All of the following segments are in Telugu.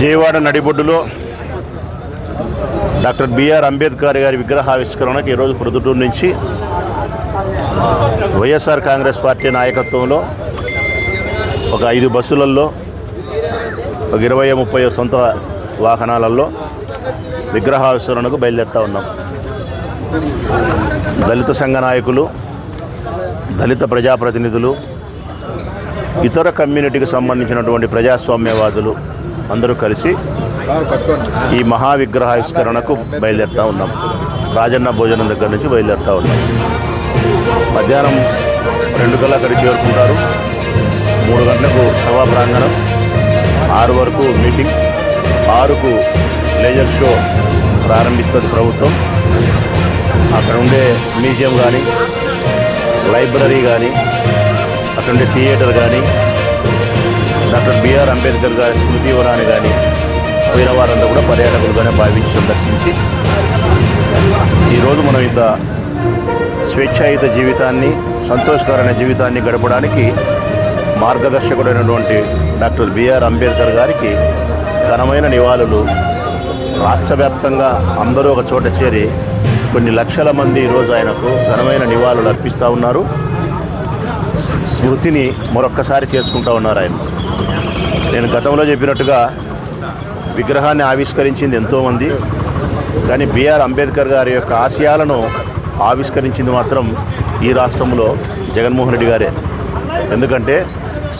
విజయవాడ నడిబొడ్డులో డాక్టర్ బిఆర్ అంబేద్కర్ గారి విగ్రహావిష్కరణకు ఈరోజు ప్రొద్దుటూరు నుంచి వైఎస్ఆర్ కాంగ్రెస్ పార్టీ నాయకత్వంలో ఒక ఐదు బస్సులలో ఒక ఇరవై ముప్పై సొంత వాహనాలలో విగ్రహావిష్కరణకు బయలుదేరుతూ ఉన్నాం. దళిత సంఘ నాయకులు దళిత ప్రజాప్రతినిధులు ఇతర కమ్యూనిటీకి సంబంధించినటువంటి ప్రజాస్వామ్యవాదులు అందరూ కలిసి ఈ మహావిగ్రహావిష్కరణకు బయలుదేరుతూ ఉన్నాం. రాజన్న భోజనం దగ్గర నుంచి బయలుదేరుతూ ఉన్నాం. మధ్యాహ్నం రెండు కల్లా అక్కడ చేరుకుంటారు. మూడు గంటలకు సభా ప్రాంగణం. ఆరు వరకు మీటింగ్. ఆరుకు లేజర్ షో ప్రారంభిస్తుంది ప్రభుత్వం. అక్కడ ఉండే మ్యూజియం కానీ లైబ్రరీ కానీ అక్కడ ఉండే థియేటర్ కానీ డాక్టర్ బిఆర్ అంబేద్కర్ గారి స్మృతి వనాన్ని కానీ పోయిన వారంతా కూడా పర్యాటకులుగానే భావించి సందర్శించి ఈరోజు మనం ఇంత స్వేచ్ఛాయుత జీవితాన్ని సంతోషకరమైన జీవితాన్ని గడపడానికి మార్గదర్శకుడైనటువంటి డాక్టర్ బిఆర్ అంబేద్కర్ గారికి ఘనమైన నివాళులు. రాష్ట్ర వ్యాప్తంగా అందరూ ఒక చోట చేరి కొన్ని లక్షల మంది ఈరోజు ఆయనకు ఘనమైన నివాళులు అర్పిస్తూ ఉన్నారు. స్మృతిని మరొక్కసారి చేసుకుంటూ ఉన్నారు ఆయన. నేను గతంలో చెప్పినట్టుగా విగ్రహాన్ని ఆవిష్కరించింది ఎంతోమంది కానీ బిఆర్ అంబేద్కర్ గారి యొక్క ఆశయాలను ఆవిష్కరించింది మాత్రం ఈ రాష్ట్రంలో జగన్మోహన్ రెడ్డి గారే. ఎందుకంటే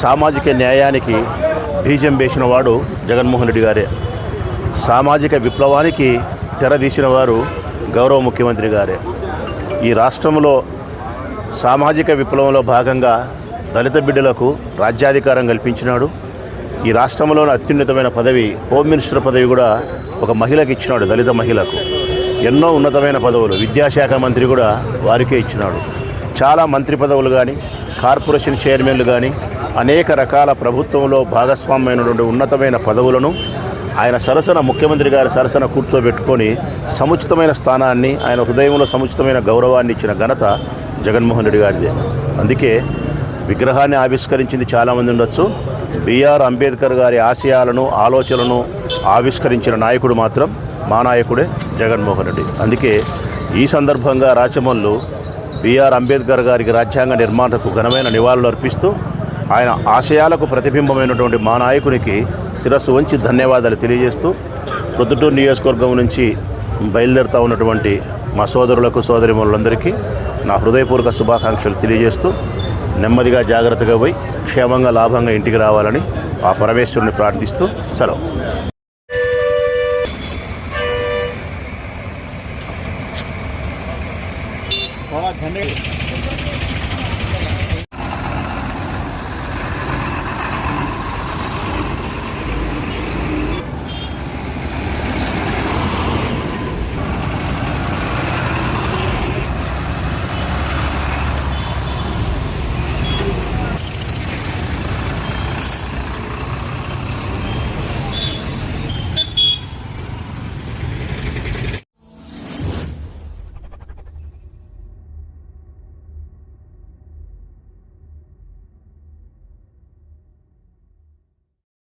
సామాజిక న్యాయానికి బీజం వేసిన వాడు జగన్మోహన్ రెడ్డి గారే. సామాజిక విప్లవానికి తెరదీసిన వారు గౌరవ ముఖ్యమంత్రి గారే. ఈ రాష్ట్రంలో సామాజిక విప్లవంలో భాగంగా దళిత బిడ్డలకు రాజ్యాధికారం కల్పించినాడు. ఈ రాష్ట్రంలోని అత్యున్నతమైన పదవి హోమ్ మినిస్టర్ పదవి కూడా ఒక మహిళకి ఇచ్చినాడు దళిత మహిళకు. ఎన్నో ఉన్నతమైన పదవులు విద్యాశాఖ మంత్రి కూడా వారికే ఇచ్చినాడు. చాలా మంత్రి పదవులు కానీ కార్పొరేషన్ చైర్మన్లు కానీ అనేక రకాల ప్రభుత్వంలో భాగస్వామ్యమైనటువంటి ఉన్నతమైన పదవులను ఆయన సరసన ముఖ్యమంత్రి గారి సరసన కూర్చోబెట్టుకొని సముచితమైన స్థానాన్ని ఆయన హృదయంలో సముచితమైన గౌరవాన్ని ఇచ్చిన ఘనత జగన్మోహన్ రెడ్డి గారిదే. అందుకే విగ్రహాన్ని ఆవిష్కరించింది చాలామంది ఉండొచ్చు. బిఆర్ అంబేద్కర్ గారి ఆశయాలను ఆలోచనలను ఆవిష్కరించిన నాయకుడు మాత్రం మా నాయకుడే జగన్మోహన్ రెడ్డి. అందుకే ఈ సందర్భంగా రాచమల్లు బిఆర్ అంబేద్కర్ గారికి రాజ్యాంగ నిర్మాణకు ఘనమైన నివాళులు అర్పిస్తూ ఆయన ఆశయాలకు ప్రతిబింబమైనటువంటి మా నాయకునికి శిరస్సు వంచి ధన్యవాదాలు తెలియజేస్తూ ప్రొద్దుటూరు నియోజకవర్గం నుంచి బయలుదేరుతూ ఉన్నటువంటి మా సోదరులకు సోదరిమణులందరికీ నా హృదయపూర్వక శుభాకాంక్షలు తెలియజేస్తూ నెమ్మదిగా జాగ్రత్తగా పోయి క్షేమంగా లాభంగా ఇంటికి రావాలని ఆ పరమేశ్వరుని ప్రార్థిస్తూ సెలవు.